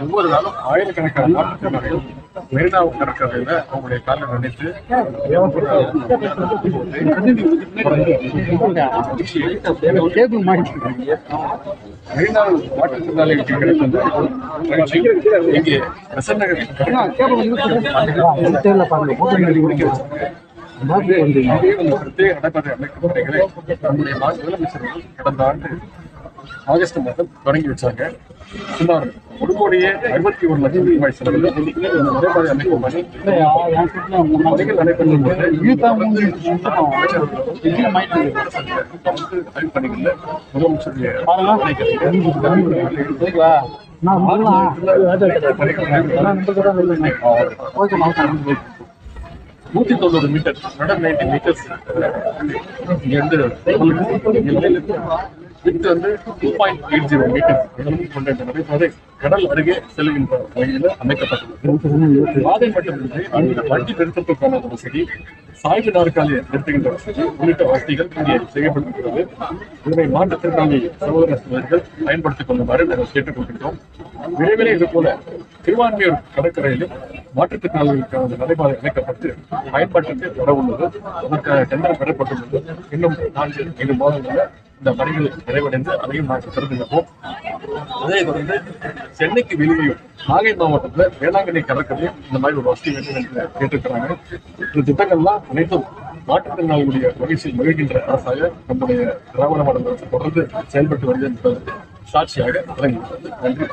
ஒவ்வொரு நாளும் ஆயிரக்கணக்கான மாற்றுத்திறனாளிகள் மெரினா கடற்கரையில அவங்களுடைய காலை நினைத்து மெரினா மாற்றுத்திறனாளிகளுக்கு கிடைத்தது மகிழ்ச்சி. இங்கே பெசன்ட் நகர் ஒரு பிரத்யேக நடைமுறை அமைக்கும் பணிகளை நம்முடைய மா- முதலமைச்சர் கடந்த ஆண்டு ஆகஸ்ட் மாதம் தொடங்கி வச்சாங்க. சுமார் ஒரு கோடியே அறுபத்தி ஒரு லட்சம் ரூபாய் செலவில் நடைபாதை அமைக்கும் பணி பணிகள் நடைபெறும் போது பணிகளில் முதலமைச்சருடைய நூத்தி தொண்ணூறு metre hundred ninety metres with வந்து two point eight zero metre கொண்ட இந்த கடல் அருகே செல்கின்ற வகையில் அமைக்கப்பட்டுள்ளது பாதை மட்டுமின்றி அந்த வண்டி நிறுத்தத்துக்கான வசதி சாய்வு நாற்காலி நிறுத்துகின்ற வசதி உள்ளிட்ட வசதிகள் இங்கே செய்யப்பட்டிருக்கிறது. இதனை மாற்றுத்திறனாளி சகோதர சகோதரிகள் பயன்படுத்திக் கொள்ளுமாறு நாங்கள் கேட்டுக்கொள்கின்றோம். விரைவிலே இது போல திருவான்மையூர் கடற்கரையிலும் மாற்றுத்திறனாளிகளுக்கான நடைபாதை அமைக்கப்பட்டு பயன்பாட்டுக்கு வர உள்ளது அதற்கான டெண்டர் பெறப்பட்டுள்ளது. இன்னும் நான்கு ஐந்து மாதங்களில் இந்த பணிகள் நிறைவடைந்து அதையும் நாங்கள் திறந்துள்ளோம் அதே தொடர்ந்து சென்னைக்கு வெளியே நாகை மாவட்டத்தில் வேளாங்கண்ணி கடற்கரையும் இந்த மாதிரி ஒரு வசதி வேண்டும் என்று கேட்டிருக்கிறாங்க. இந்த திட்டங்கள்லாம் அனைத்தும் மாற்றுத்திறனாளிகளுடைய மகிழ்ச்சியில் மகிழ்கின்ற அரசாக நம்முடைய திராவிட மாடல் தொடர்ந்து செயல்பட்டு வருகிறது என்பது சாட்சியாக வழங்கியுள்ளது நன்றி.